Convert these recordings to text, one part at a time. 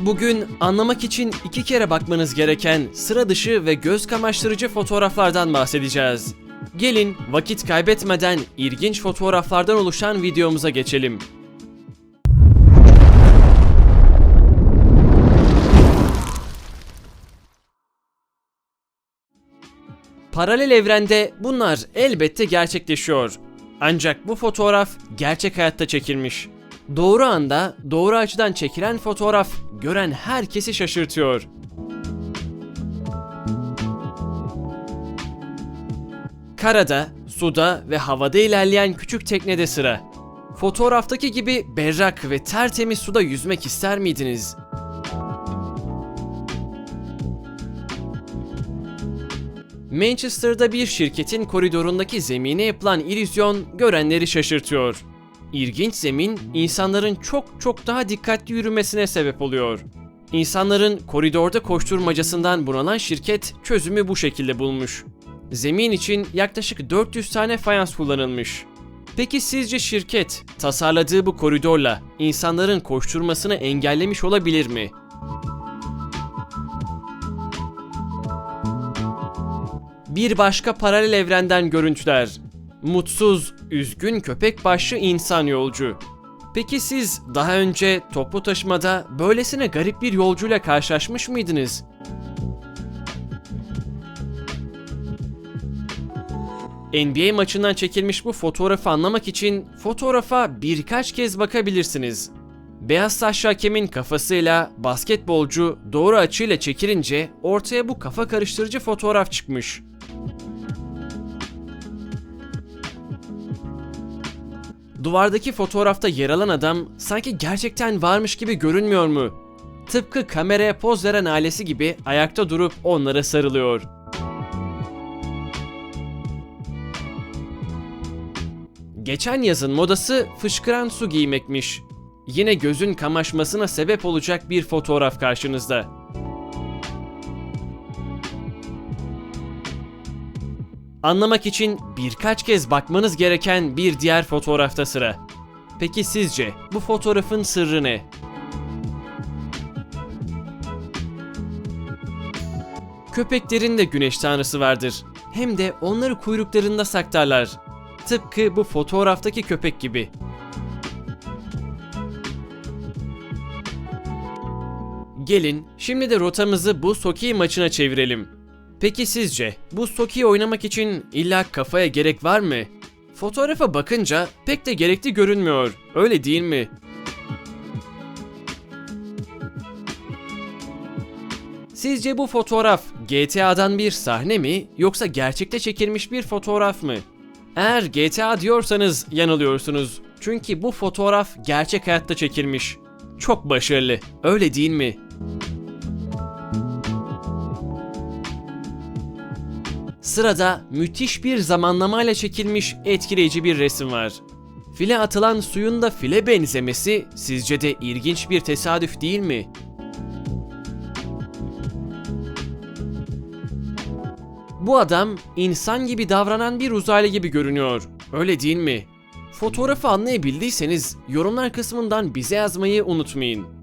Bugün anlamak için iki kere bakmanız gereken sıra dışı ve göz kamaştırıcı fotoğraflardan bahsedeceğiz. Gelin vakit kaybetmeden ilginç fotoğraflardan oluşan videomuza geçelim. Paralel evrende bunlar elbette gerçekleşiyor. Ancak bu fotoğraf gerçek hayatta çekilmiş. Doğru anda, doğru açıdan çekilen fotoğraf gören herkesi şaşırtıyor. Karada, suda ve havada ilerleyen küçük teknede sıra. Fotoğraftaki gibi berrak ve tertemiz suda yüzmek ister miydiniz? Manchester'da bir şirketin koridorundaki zemine yapılan illüzyon görenleri şaşırtıyor. İlginç zemin insanların çok çok daha dikkatli yürümesine sebep oluyor. İnsanların koridorda koşturmacasından bunalan şirket çözümü bu şekilde bulmuş. Zemin için yaklaşık 400 tane fayans kullanılmış. Peki sizce şirket tasarladığı bu koridorla insanların koşturmasını engellemiş olabilir mi? Bir başka paralel evrenden görüntüler. Mutsuz, üzgün köpek başlı insan yolcu. Peki siz daha önce toplu taşımada böylesine garip bir yolcuyla karşılaşmış mıydınız? NBA maçından çekilmiş bu fotoğrafı anlamak için fotoğrafa birkaç kez bakabilirsiniz. Beyaz saçlı hakemin kafasıyla basketbolcu doğru açıyla çekilince ortaya bu kafa karıştırıcı fotoğraf çıkmış. Duvardaki fotoğrafta yer alan adam sanki gerçekten varmış gibi görünmüyor mu? Tıpkı kameraya poz veren ailesi gibi ayakta durup onlara sarılıyor. Geçen yazın modası fışkıran su giymekmiş. Yine gözün kamaşmasına sebep olacak bir fotoğraf karşınızda. Anlamak için birkaç kez bakmanız gereken bir diğer fotoğrafta sıra. Peki sizce bu fotoğrafın sırrı ne? Köpeklerin de güneş tanrısı vardır. Hem de onları kuyruklarında saklarlar. Tıpkı bu fotoğraftaki köpek gibi. Gelin şimdi de rotamızı bu Soki maçına çevirelim. Peki sizce bu Soki'yi oynamak için illa kafaya gerek var mı? Fotoğrafa bakınca pek de gerekli görünmüyor. Öyle değil mi? Sizce bu fotoğraf GTA'dan bir sahne mi yoksa gerçekte çekilmiş bir fotoğraf mı? Eğer GTA diyorsanız yanılıyorsunuz. Çünkü bu fotoğraf gerçek hayatta çekilmiş. Çok başarılı. Öyle değil mi? Sırada müthiş bir zamanlamayla çekilmiş etkileyici bir resim var. File atılan suyun da file benzemesi sizce de ilginç bir tesadüf değil mi? Bu adam insan gibi davranan bir uzaylı gibi görünüyor. Öyle değil mi? Fotoğrafı anlayabildiyseniz yorumlar kısmından bize yazmayı unutmayın.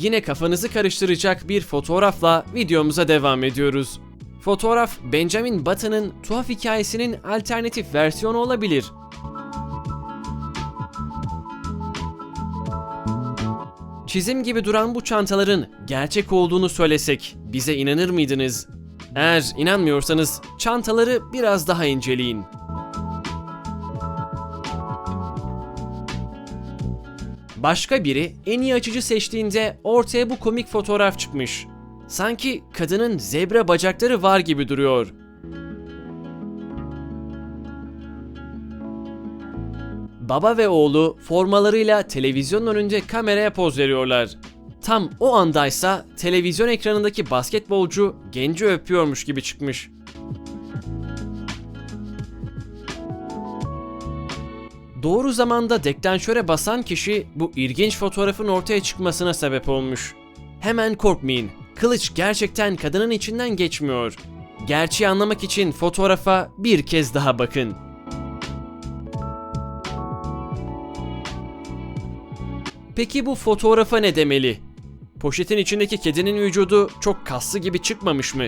Yine kafanızı karıştıracak bir fotoğrafla videomuza devam ediyoruz. Fotoğraf Benjamin Button'ın tuhaf hikayesinin alternatif versiyonu olabilir. Çizim gibi duran bu çantaların gerçek olduğunu söylesek bize inanır mıydınız? Eğer inanmıyorsanız çantaları biraz daha inceleyin. Başka biri en iyi açıcı seçtiğinde ortaya bu komik fotoğraf çıkmış. Sanki kadının zebra bacakları var gibi duruyor. Baba ve oğlu formalarıyla televizyon önünde kameraya poz veriyorlar. Tam o andaysa televizyon ekranındaki basketbolcu genci öpüyormuş gibi çıkmış. Doğru zamanda deklanşöre basan kişi bu ilginç fotoğrafın ortaya çıkmasına sebep olmuş. Hemen korkmayın. Kılıç gerçekten kadının içinden geçmiyor. Gerçeği anlamak için fotoğrafa bir kez daha bakın. Peki bu fotoğrafa ne demeli? Poşetin içindeki kedinin vücudu çok kaslı gibi çıkmamış mı?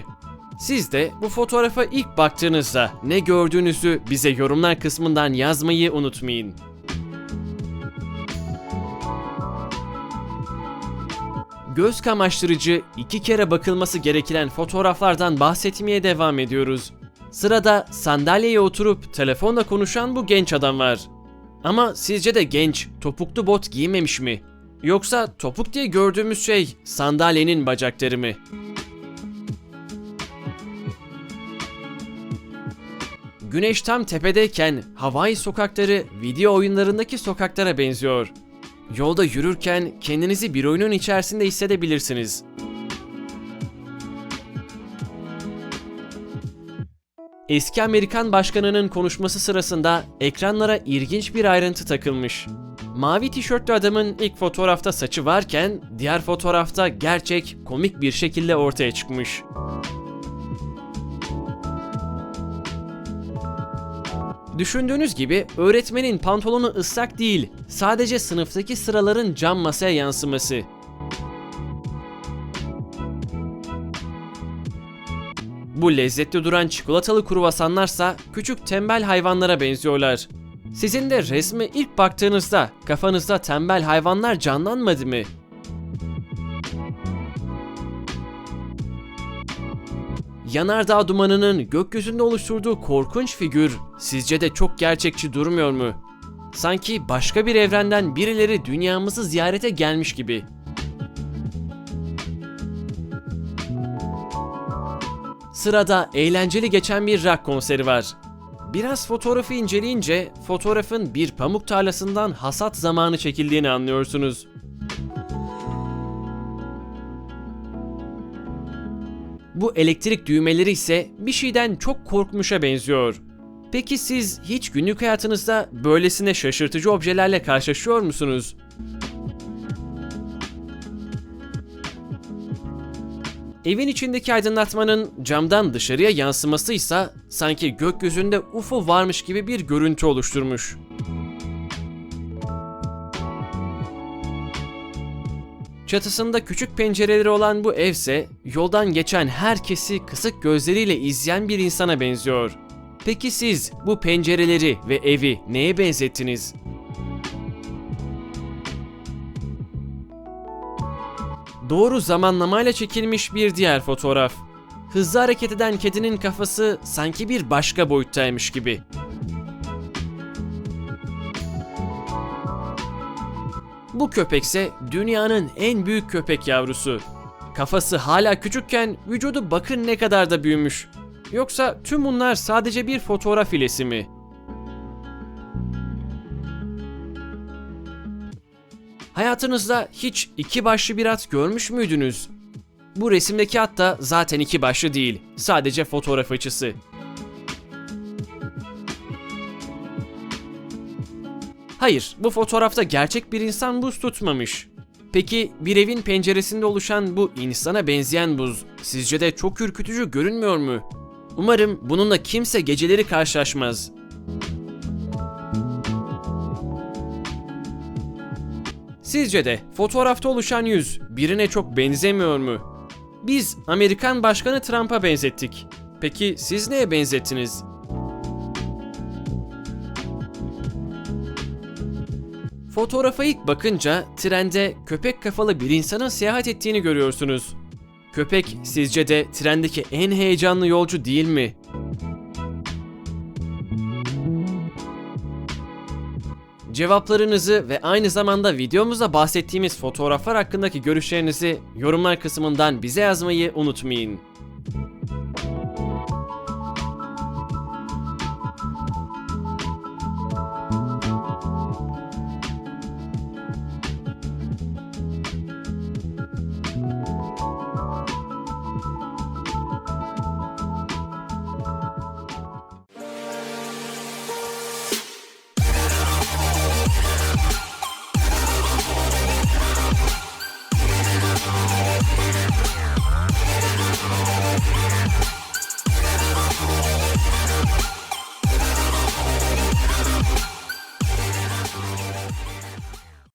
Siz de bu fotoğrafa ilk baktığınızda ne gördüğünüzü bize yorumlar kısmından yazmayı unutmayın. Göz kamaştırıcı iki kere bakılması gereken fotoğraflardan bahsetmeye devam ediyoruz. Sırada sandalyeye oturup telefonla konuşan bu genç adam var. Ama sizce de genç topuklu bot giymemiş mi? Yoksa topuk diye gördüğümüz şey sandalyenin bacakları mı? Güneş tam tepedeyken Hawaii sokakları video oyunlarındaki sokaklara benziyor. Yolda yürürken kendinizi bir oyunun içerisinde hissedebilirsiniz. Eski Amerikan başkanının konuşması sırasında ekranlara ilginç bir ayrıntı takılmış. Mavi tişörtlü adamın ilk fotoğrafta saçı varken diğer fotoğrafta gerçek komik bir şekilde ortaya çıkmış. Düşündüğünüz gibi öğretmenin pantolonu ıslak değil, sadece sınıftaki sıraların cam masaya yansıması. Bu lezzetli duran çikolatalı kruvasanlarsa küçük tembel hayvanlara benziyorlar. Sizin de resme ilk baktığınızda kafanızda tembel hayvanlar canlanmadı mı? Yanardağ dumanının gökyüzünde oluşturduğu korkunç figür sizce de çok gerçekçi durmuyor mu? Sanki başka bir evrenden birileri dünyamızı ziyarete gelmiş gibi. Sırada eğlenceli geçen bir rock konseri var. Biraz fotoğrafı inceleyince fotoğrafın bir pamuk tarlasından hasat zamanı çekildiğini anlıyorsunuz. Bu elektrik düğmeleri ise bir şeyden çok korkmuşa benziyor. Peki siz hiç günlük hayatınızda böylesine şaşırtıcı objelerle karşılaşıyor musunuz? Evin içindeki aydınlatmanın camdan dışarıya yansıması ise sanki gökyüzünde UFO varmış gibi bir görüntü oluşturmuş. Çatısında küçük pencereleri olan bu evse yoldan geçen herkesi kısık gözleriyle izleyen bir insana benziyor. Peki siz bu pencereleri ve evi neye benzettiniz? Doğru zamanlamayla çekilmiş bir diğer fotoğraf. Hızlı hareket eden kedinin kafası sanki bir başka boyuttaymış gibi. Bu köpekse dünyanın en büyük köpek yavrusu. Kafası hala küçükken vücudu bakın ne kadar da büyümüş. Yoksa tüm bunlar sadece bir fotoğraf ilesi mi? Hayatınızda hiç iki başlı bir at görmüş müydünüz? Bu resimdeki at da zaten iki başlı değil, sadece fotoğraf açısı. Hayır, bu fotoğrafta gerçek bir insan buz tutmamış. Peki bir evin penceresinde oluşan bu insana benzeyen buz sizce de çok ürkütücü görünmüyor mu? Umarım bununla kimse geceleri karşılaşmaz. Sizce de fotoğrafta oluşan yüz birine çok benzemiyor mu? Biz Amerikan Başkanı Trump'a benzettik. Peki siz neye benzettiniz? Fotoğrafa ilk bakınca trende köpek kafalı bir insanın seyahat ettiğini görüyorsunuz. Köpek sizce de trendeki en heyecanlı yolcu değil mi? Cevaplarınızı ve aynı zamanda videomuzda bahsettiğimiz fotoğraflar hakkındaki görüşlerinizi yorumlar kısmından bize yazmayı unutmayın.